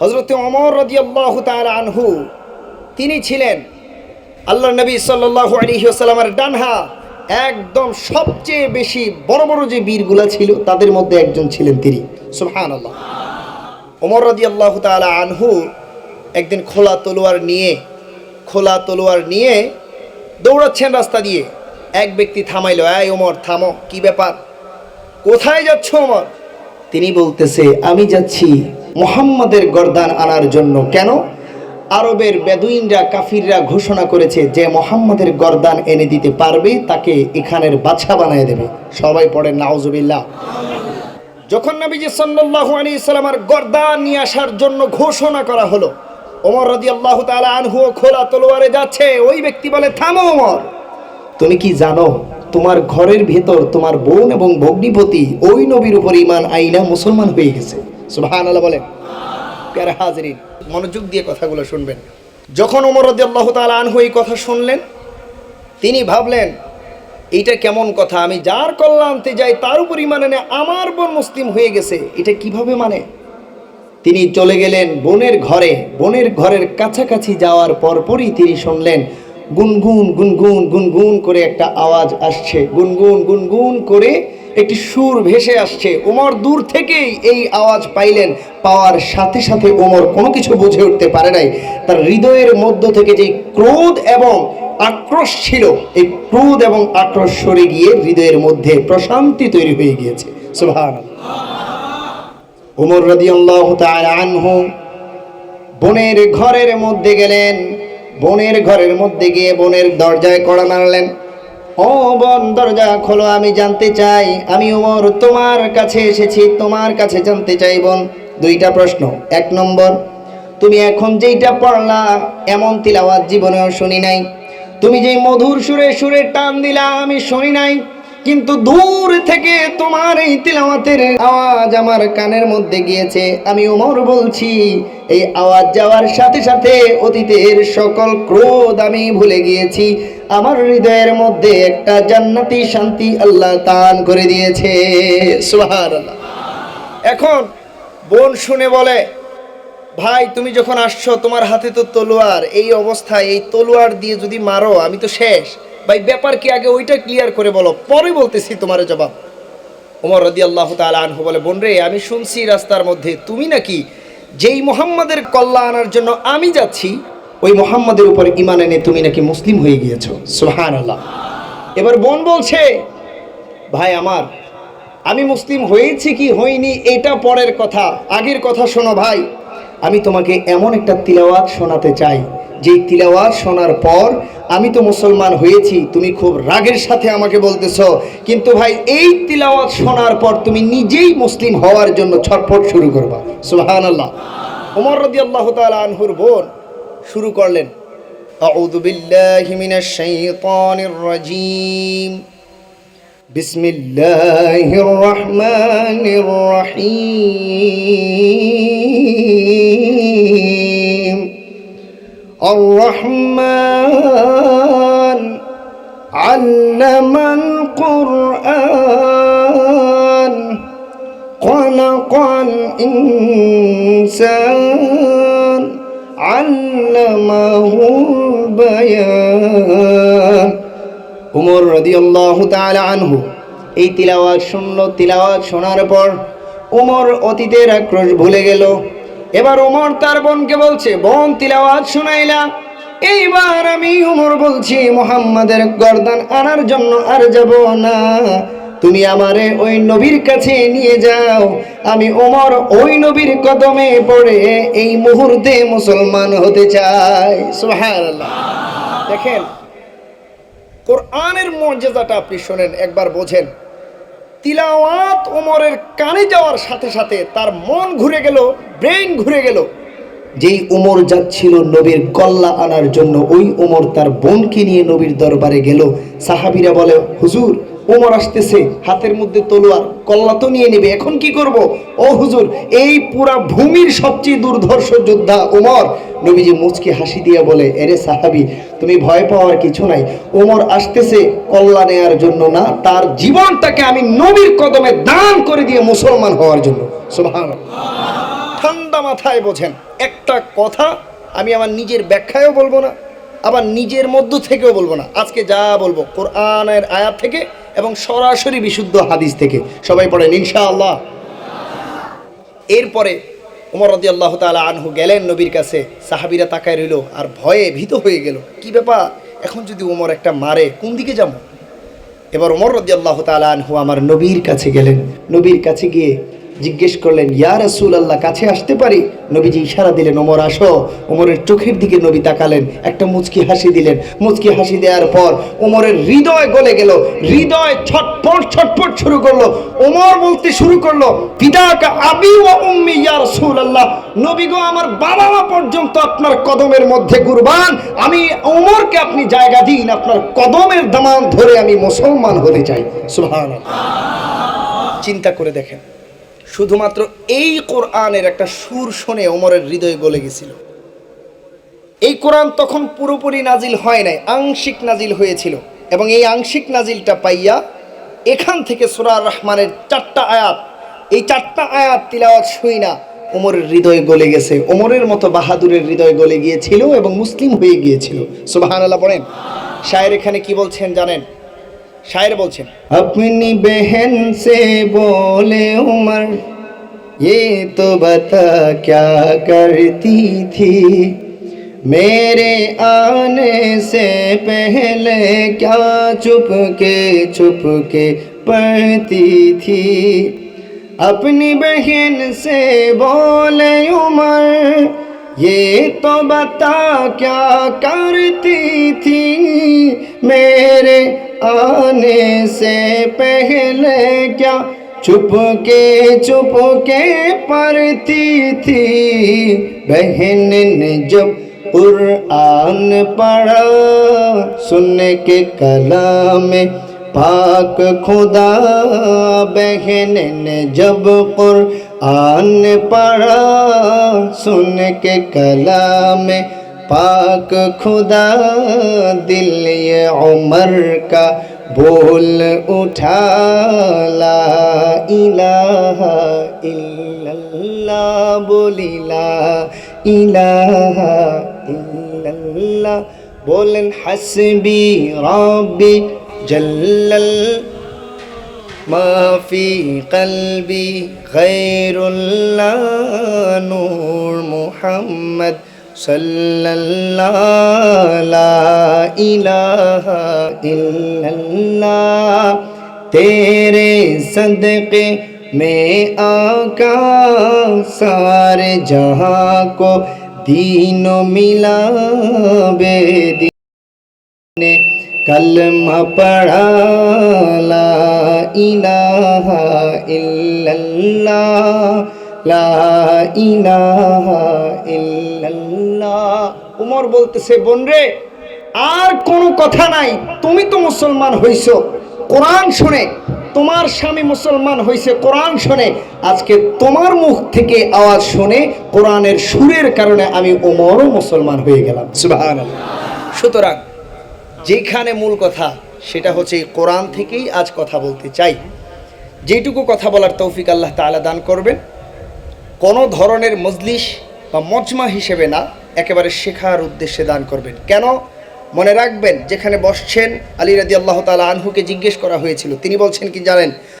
হজরত অমর রদিয়াল্লাহ তাআলা আনহু, তিনি ছিলেন আল্লাহ নবী সাল্লাল্লাহু আলাইহি ওয়াসাল্লামের ডানহা। একদম সবচেয়ে বেশি বড় বড় যে বীরগুলা ছিল, তাদের মধ্যে একজন ছিলেন তিনি। সুবহানাল্লাহ। ওমর রদিয়াল্লাহ তাআলা আনহু একদিন খোলা তলোয়ার নিয়ে, খোলা তলোয়ার নিয়ে দৌড়াচ্ছেন রাস্তা দিয়ে। এক ব্যক্তি থামাইল, এই ওমর, থামো, কি ব্যাপার? কোথায় যাচ্ছ ওমর? তিনি বলতেছে, আমি যাচ্ছি মোহাম্মদের গরদান আনার জন্য কেন? আরবের বেদুইনরা, কাফিররা ঘোষণা করেছে যে মোহাম্মদের গরদান এনে দিতে পারবে, তাকে এখানের বাছা বানায় দেবে। সবাই পড়ে নাউজুবিল্লাহ। যখন নবীজি সাল্লাল্লাহু আলাইহি সাল্লামের গর্দান নিয়ে আসার জন্য ঘোষণা করা হলো, ওমর রাদিয়াল্লাহু তাআলা আনহু খোলা তলোয়ারে যাচ্ছে। ওই ব্যক্তি বলে, থামো ওমর, তুমি কি জানো, তোমার ঘরের ভেতর তোমার বোন এবং ভগ্নিপতি ওই নবীর উপর ইমান আইনা মুসলমান হয়ে গেছে? সুবহানাল্লাহ বলেন। প্যারা হাজরিন, মনোযোগ দিয়ে কথাগুলো শুনবেন। যখন ওমর রাদিয়াল্লাহু তাআলা আনহু এই কথা শুনলেন, তিনি ভাবলেন, এইটা কেমন কথা? আমি যার কল্যাণতে যাই, তার উপর ইমানে নেয় আমার বোন মুসলিম হয়ে গেছে। এটা কীভাবে মানে? তিনি চলে গেলেন বোনের ঘরে। বোনের ঘরের কাছাকাছি যাওয়ার পরপরই তিনি শুনলেন গুনগুন গুনগুন গুনগুন করে একটা আওয়াজ আসছে। গুনগুন গুনগুন করে একটি সুর ভেসে আসছে। ওমর দূর থেকেই এই আওয়াজ পাইলেন। পাওয়ার সাথে সাথে ওমর কোনো কিছু বুঝে উঠতে পারে নাই। তার হৃদয়ের মধ্য থেকে যে ক্রোধ এবং আক্রোশ ছিল, এই ক্রোধ এবং আক্রোশ সরে গিয়ে হৃদয়ের মধ্যে প্রশান্তি তৈরি হয়ে গিয়েছে। সুবহানাল্লাহ। উমর রাদিয়াল্লাহু তাআলা আনহু বোনের ঘরের মধ্যে গেলেন। বোনের ঘরের মধ্যে গিয়ে বোনের দরজায় কড়া মারলেন। ও বন, দরজা খোলো, আমি জানতে চাই। আমি ওমর তোমার কাছে এসেছি, তোমার কাছে জানতে চাই বোন। দুইটা প্রশ্ন। এক নম্বর, তুমি এখন যেইটা পড়লা, এমন তিলাওয়াত জীবনেও শুনি নাই। তুমি যে মধুর সুরে সুরে টান দিলা, আমি শুনি নাই। কিন্তু দূর থেকে তোমার এই তিলাওয়াতের আওয়াজ আমার কানের মধ্যে গিয়েছে। আমি ওমর বলছি, এই আওয়াজ যাওয়ার সাথে সাথে অতীতের সকল ক্রোধ আমি ভুলে গিয়েছি। আমার হৃদয়ের মধ্যে একটা জান্নাতি শান্তি আল্লাহ দান করে দিয়েছে। সুবহানাল্লাহ। এখন বোন শুনে বলে, ভাই, তুমি যখন আসছো, তোমার হাতে তো তলোয়ার। এই অবস্থায় এই তলোয়ার দিয়ে যদি মারো, আমি তো শেষ। ভাই, ব্যাপার কি আগে ওইটা ক্লিয়ার করে বলো। পরে বলতেছি তোমার জবাব। ওমর রদি আল্লাহ আনহু বলে, বোন রে, আমি শুনছি রাস্তার মধ্যে তুমি নাকি যেই মোহাম্মদের কল্লা আনার জন্য আমি যাচ্ছি, ওই মোহাম্মদের উপর ইমান এনে তুমি নাকি মুসলিম হয়ে গিয়েছো। সুহান আল্লাহ এবার বোন বলছে, ভাই আমার, আমি মুসলিম হয়েছি কি হইনি, এটা পরের কথা। আগের কথা শোনো ভাই, আমি তোমাকে এমন একটা তিলাওয়াত শোনাতে চাই যেই তিলাওয়াত শোনার পর আমি তো মুসলমান হয়েছি তুমি খুব রাগের সাথে আমাকে বলতেছ কিন্তু ভাই এই তিলাওয়াত শোনার পর তুমি নিজেই মুসলিম হওয়ার জন্য ছটফট শুরু করবা সুবহান আল্লাহ উমর রদি আল্লাহ আনহুর বোন শুরু করলেন أعوذ بالله من الشيطان الرجيم بسم الله الرحمن الرحيم الرحمن علم القرآن خلق الإنسان علمه البيان উমর রদিয়াল্লাহু তাআলা আনহু এই তিলাওয়াত শুনল তিলাওয়াত শোনার পর উমর অতীতের আক্রোশ ভুলে গেল এবার উমর তার বোনকে বলছে, বোন, তিলাওয়াত শুনাইলা। এইবার আমি উমর বলছি, মোহাম্মদের গর্দান আনার জন্য আর যাব না। তুমি আমারে ওই নবীর কাছে নিয়ে যাও। আমি ওমর ওই নবীর কদমে পড়ে এই মুহূর্তে মুসলমান হতে চাই। সুবহানাল্লাহ। দেখেন, কোরআনের মর্যাদাটা আপনি শোনেন, একবার বোঝেন। তিলাওয়াত ওমরের কানে যাওয়ার সাথে সাথে তার মন ঘুরে গেল ব্রেন ঘুরে গেল। যেই উমর যাচ্ছিল নবীর গল্লা আনার জন্য, ওই ওমর তার বোনকে নিয়ে নবীর দরবারে গেল। সাহাবিরা বলে, হুজুর ওমর আসতেছে, হাতের মধ্যে তলোয়ার কল্লা তো নিয়ে নেবে। এখন কি করব? ও হুজুর, এই পুরা ভূমির সবচেয়ে দুর্ধর্ষ যোদ্ধা ওমর। নবীজি মুচকি হাসি দিয়ে বলে, এরে সাহাবি, তুমি ভয় পাওয়ার কিছু নাই। ওমর আসতেছে কল্লা নেয়ার জন্য না, তার জীবনটাকে আমি নবীর কদমে দান করে দিয়ে মুসলমান হওয়ার জন্য। ঠান্ডা মাথায় বোঝেন, একটা কথা আমি আমার নিজের ব্যাখ্যায়ও বলব না, আবার নিজের মধ্য থেকেও বলব না। আজকে যা বলব, কোরআনের আয়াত থেকে এবং সরাসরি বিশুদ্ধ হাদিস থেকে। সবাই পড়েন ইনশা আল্লাহ এরপরে উমর রদি আল্লাহ তালা আনহু গেলেন নবীর কাছে, সাহাবিরা তাকায় রইল আর ভয়ে ভীত হয়ে গেল। কি ব্যাপার? এখন যদি উমর একটা মারে, কোন দিকে যাব? এবার উমর রদি আল্লাহ তালা আনহু আমার নবীর কাছে গেলেন। নবীর কাছে গিয়ে জিজ্ঞেস করলেন, ইয়া রাসূল আল্লাহ কাছে আসতে পারি? নবীজি ইশারা দিলেন, ওমর, আসো। ওমরের চোখের দিকে নবী তাকালেন, একটা মুচকি হাসি দিলেন। মুচকি হাসি দেওয়ার পর ওমরের হৃদয় গলে গেল, হৃদয় ছটপট ছটপট শুরু করল। ওমর বলতে শুরু করল পিতাকা আবি ও উম্মি, ইয়া রাসূল আল্লাহ নবী গো, আমার বাবা মা পর্যন্ত আপনার কদমের মধ্যে কুরবান। আমি ওমরকে আপনি জায়গা দিন, আপনার কদমের দামান ধরে আমি মুসলমান হতে চাই। সুবহানাল্লাহ। চিন্তা করে দেখেন শুধুমাত্র এই কোরআনের একটা সুর শুনে ওমরের হৃদয় গলে গেছিল। এই কোরআন তখন পুরোপুরি নাজিল হয় নাই, আংশিক নাজিল হয়েছিল এবং এই আংশিক নাজিলটা পাইয়া এখান থেকে সুরার রহমানের চারটা আয়াত, এই চারটা আয়াত তিলাওয়াত শুই না, ওমরের হৃদয় গলে গেছে। ওমরের মতো বাহাদুরের হৃদয় গলে গিয়েছিল এবং মুসলিম হয়ে গিয়েছিল। সুবাহান আল্লাহ পড়েন শায়ের এখানে কি বলছেন জানেন? शायर बोलছেন अपनी बहन से बोले उमर, ये तो बता क्या करती थी? मेरे आने से पहले क्या चुप के चुप के पढ़ती थी? अपनी बहन से बोले उमर, ये तो बता क्या करती थी? मेरे आने से पहले क्या चुप के चुप के पढ़ती थी? बहन ने जब कुरान पढ़ा सुन के कलाम पाक खुदा। बहन ने जब कुरान पढ़ा सुन के कलाम पाक खुदा दिल ये उमर का बोल उठा ला इलाहा इल्लल्लाह बोली ला इलाहा इल्लल्लाह बोलन हसबी रब्बी जल्लल ما في قلبي غير الله نور محمد सल्ला तेरे सदके में आका सारे जहाँ को दीन मिला बेदीने कलमा पढ़ा ला इलाहा इल्लल्लाह ला इलाहा इल्लल्लाह উমর বলতেছে, বোন রে, আর কোনো কথা নাই। তুমি তো মুসলমান হইছো। কোরআন শুনে। তোমার স্বামী মুসলমান হয়েছে কোরআন শুনে। আজকে তোমার মুখ থেকে আওয়াজ শুনে কোরআনের সুরের কারণে আমি ওমরও মুসলমান হয়ে গেলাম। সুতরাং যেখানে মূল কথা, সেটা হচ্ছে এই কোরআন থেকেই আজ কথা বলতে চাই। যেটুকু কথা বলার তৌফিক আল্লাহ তাআলা দান করবেন। কোনো ধরনের মজলিস বা মজমা হিসেবে না, একেবারে শেখার উদ্দেশ্যে দান করবেন। কেন? মনে রাখবেন, যেখানে বসছেন আলী রাজি আল্লাহ তালা আনহুকে জিজ্ঞেস করা হয়েছিল। তিনি বলছেন কি জানেন?